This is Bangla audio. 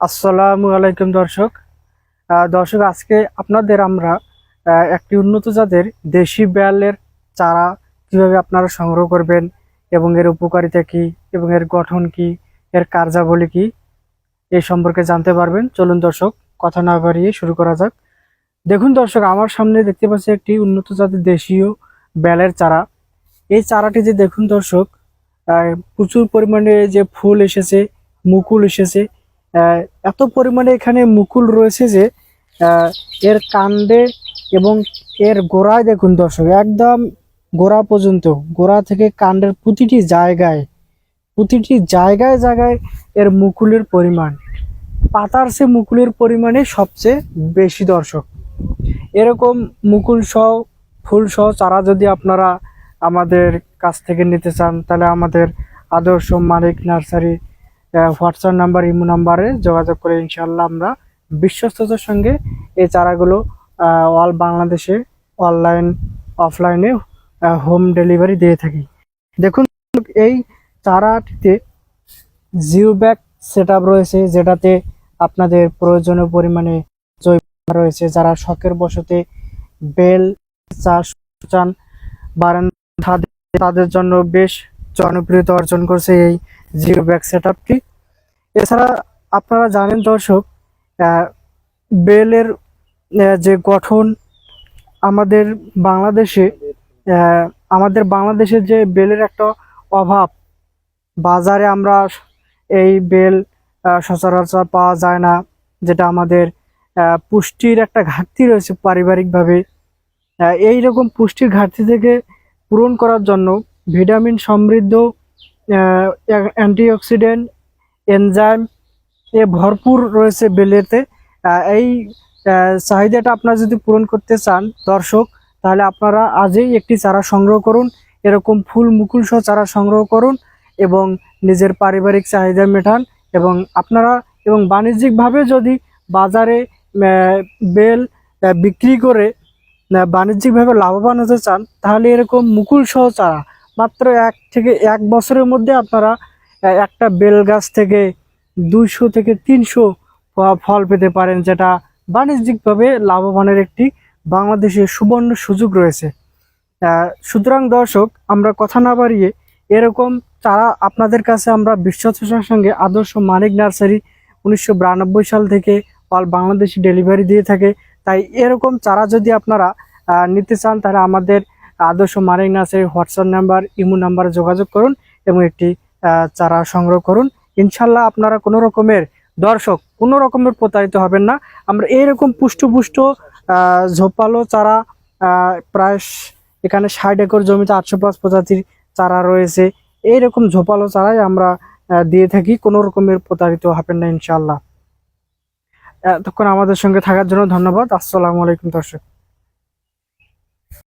আসসালামু আলাইকুম দর্শক। দর্শক, আজকে আপনাদের আমরা একটি উন্নত জাতের দেশি বেয়ালের চারা কীভাবে আপনারা সংগ্রহ করবেন এবং এর উপকারিতা কি এবং এর গঠন কি, এর কার্যাবলী কি এই সম্পর্কে জানতে পারবেন। চলুন দর্শক, কথা না বাড়িয়ে শুরু করা যাক। দেখুন দর্শক, আমার সামনে দেখতে পাচ্ছি একটি উন্নত জাতের দেশীয় বেলের চারা। এই চারাটি যে দেখুন দর্শক প্রচুর পরিমাণে যে ফুল এসেছে, মুকুল এসেছে এত পরিমাণে এখানে মুকুল রয়েছে যে এর কাণ্ডে এবং এর গোড়ায় দেখুন দর্শক, একদম গোড়া পর্যন্ত, গোড়া থেকে কাণ্ডের প্রতিটি জায়গায় প্রতিটি জায়গায় জায়গায় এর মুকুলের পরিমাণ। পাতার সে মুকুলের পরিমাণে সবচেয়ে বেশি দর্শক। এরকম মুকুল সহ, ফুল সহ চারা যদি আপনারা আমাদের কাছ থেকে নিতে চান, তাহলে আমাদের Adarsh Malik nursery WhatsApp number imo নাম্বারে যোগাযোগ করে ইনশাল্লাহ আমরা বিশ্বস্ততার সঙ্গে এই চারাগুলো অল বাংলাদেশে অনলাইন অফলাইনে হোম ডেলিভারি দিয়ে থাকি। দেখুন, এই চারাটিতে জিও ব্যাগ সেট রয়েছে, যেটাতে আপনাদের প্রয়োজনীয় পরিমাণে জৈব রয়েছে। যারা শখের বসতে বেল চাষ চান, বারান্দা তাদের জন্য বেশ জনপ্রিয়তা অর্জন করছে এই জিরো ব্যাগ সেট আপটি এছাড়া আপনারা জানেন দর্শক বেলের যে গঠন আমাদের বাংলাদেশে আমাদের বাংলাদেশের যে বেলের একটা অভাব, বাজারে আমরা এই বেল সচরাচর পাওয়া যায় না, যেটা আমাদের পুষ্টির একটা ঘাটতি রয়েছে পারিবারিকভাবে। এই রকম পুষ্টির ঘাটতি থেকে পূরণ করার জন্য ভিটামিন সমৃদ্ধ অ্যান্টিঅক্সিডেন্ট এনজাইম এ ভরপুর রয়েছে বেলেতে। এই চাহিদাটা আপনারা যদি পূরণ করতে চান, দর্শক, তাহলে আপনারা আজই একটি চারা সংগ্রহ করুন। এরকম ফুল মুকুল সহ চারা সংগ্রহ করুন এবং নিজের পারিবারিক চাহিদা মেটান এবং আপনারা, এবং বাণিজ্যিকভাবে যদি বাজারে বেল বিক্রি করে বাণিজ্যিকভাবে লাভবান হতে চান, তাহলে এরকম মুকুল সহ চারা মাত্র এক থেকে এক বছরের মধ্যে আপনারা একটা বেল গাছ থেকে দুইশো থেকে তিনশো ফল পেতে পারেন, যেটা বাণিজ্যিকভাবে লাভবানের একটি বাংলাদেশের সুবর্ণ সুযোগ রয়েছে। সুতরাং দর্শক, আমরা কথা না বাড়িয়ে এরকম চারা আপনাদের কাছে আমরা বিশ্বস্ততার সঙ্গে আদর্শ মানিক নার্সারি উনিশশো বিরানব্বই সাল থেকে অল বাংলাদেশি ডেলিভারি দিয়ে থাকে। তাই এরকম চারা যদি আপনারা নিতে চান, তাহলে আমাদের Adarsh Manik nursery WhatsApp number imo নাম্বারে যোগাযোগ করুন এবং একটি চারা সংগ্রহ করুন। ইনশাল্লাহ আপনারা কোনো রকমের দর্শক কোনো রকমের প্রতারিত হবেন না। আমরা এইরকম পুষ্ট আহ, ঝোপালো চারা প্রায় এখানে ষাট একর জমিতে আটশো পাঁচ প্রজাতির চারা রয়েছে। এইরকম ঝোপালো চারাই আমরা দিয়ে থাকি কোনো রকমের প্রতারিত হবেন না ইনশাল্লাহ। এতক্ষণ আমাদের সঙ্গে থাকার জন্য ধন্যবাদ। আসসালামু আলাইকুম দর্শক।